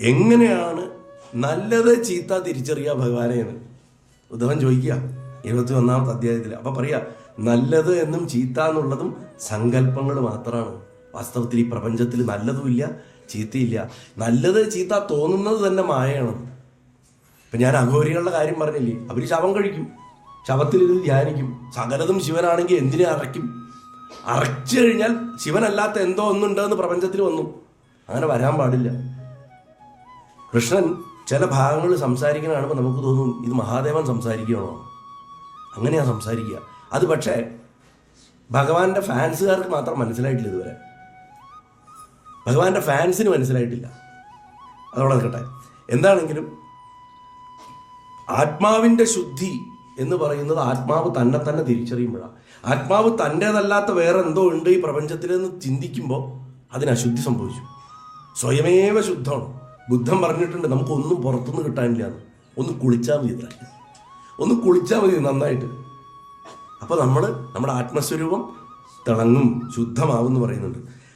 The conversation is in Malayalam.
എങ്ങനെയാണ് നല്ലത് ചീത്ത തിരിച്ചറിയുക ഭഗവാനെ എന്ന് ഉദ്ധവൻ ചോദിക്കുക എഴുപത്തി ഒന്നാമത്തെ അധ്യായത്തിൽ അപ്പൊ പറയാ നല്ലത് എന്നും ചീത്ത എന്നുള്ളതും സങ്കല്പങ്ങൾ മാത്രമാണ് വാസ്തവത്തിൽ ഈ പ്രപഞ്ചത്തിൽ നല്ലതുമില്ല ചീത്തയില്ല. നല്ലത് ചീത്ത തോന്നുന്നത് തന്നെ മായയാണ്. ഇപ്പം ഞാൻ അഘോരികളുടെ കാര്യം പറഞ്ഞില്ലേ അവർ ശവം കഴിക്കും. ശവത്തിൽ ഇത് ധ്യാനിക്കും. സകലതും ശിവനാണെങ്കിൽ എന്തിനെ അറയ്ക്കും? അറച്ചു കഴിഞ്ഞാൽ ശിവനല്ലാത്ത എന്തോ ഒന്നുണ്ടെന്ന് പ്രപഞ്ചത്തിൽ വന്നു. അങ്ങനെ വരാൻ പാടില്ല. കൃഷ്ണൻ ചില ഭാഗങ്ങളിൽ സംസാരിക്കുന്ന കാണുമ്പോൾ നമുക്ക് തോന്നും ഇത് മഹാദേവൻ സംസാരിക്കുകയാണോ? അങ്ങനെയാണ് സംസാരിക്കുക. അത് പക്ഷേ ഭഗവാന്റെ ഫാൻസുകാർക്ക് മാത്രം മനസ്സിലായിട്ടില്ല ഇതുവരെ. ഭഗവാന്റെ ഫാൻസിന് മനസ്സിലായിട്ടില്ല. അതോടെ നിൽക്കട്ടെ. എന്താണെങ്കിലും ആത്മാവിന്റെ ശുദ്ധി എന്ന് പറയുന്നത് ആത്മാവ് തന്നെ തന്നെ തിരിച്ചറിയുമ്പോഴാണ് ആത്മാവ് തന്റേതല്ലാത്ത വേറെ എന്തോ ഉണ്ട് ഈ പ്രപഞ്ചത്തിലെന്ന് ചിന്തിക്കുമ്പോൾ അതിന് അശുദ്ധി സംഭവിച്ചു. സ്വയമേവ ശുദ്ധമാണ്. ബുദ്ധൻ പറഞ്ഞിട്ടുണ്ട് നമുക്കൊന്നും പുറത്തുനിന്ന് കിട്ടാനില്ല എന്ന്. ഒന്ന് കുളിച്ചാൽ മതി ഒന്ന് കുളിച്ചാൽ മതി നന്നായിട്ട്. അപ്പോൾ നമ്മൾ നമ്മുടെ ആത്മസ്വരൂപം തിളങ്ങും ശുദ്ധമാവും എന്ന് പറയുന്നുണ്ട്.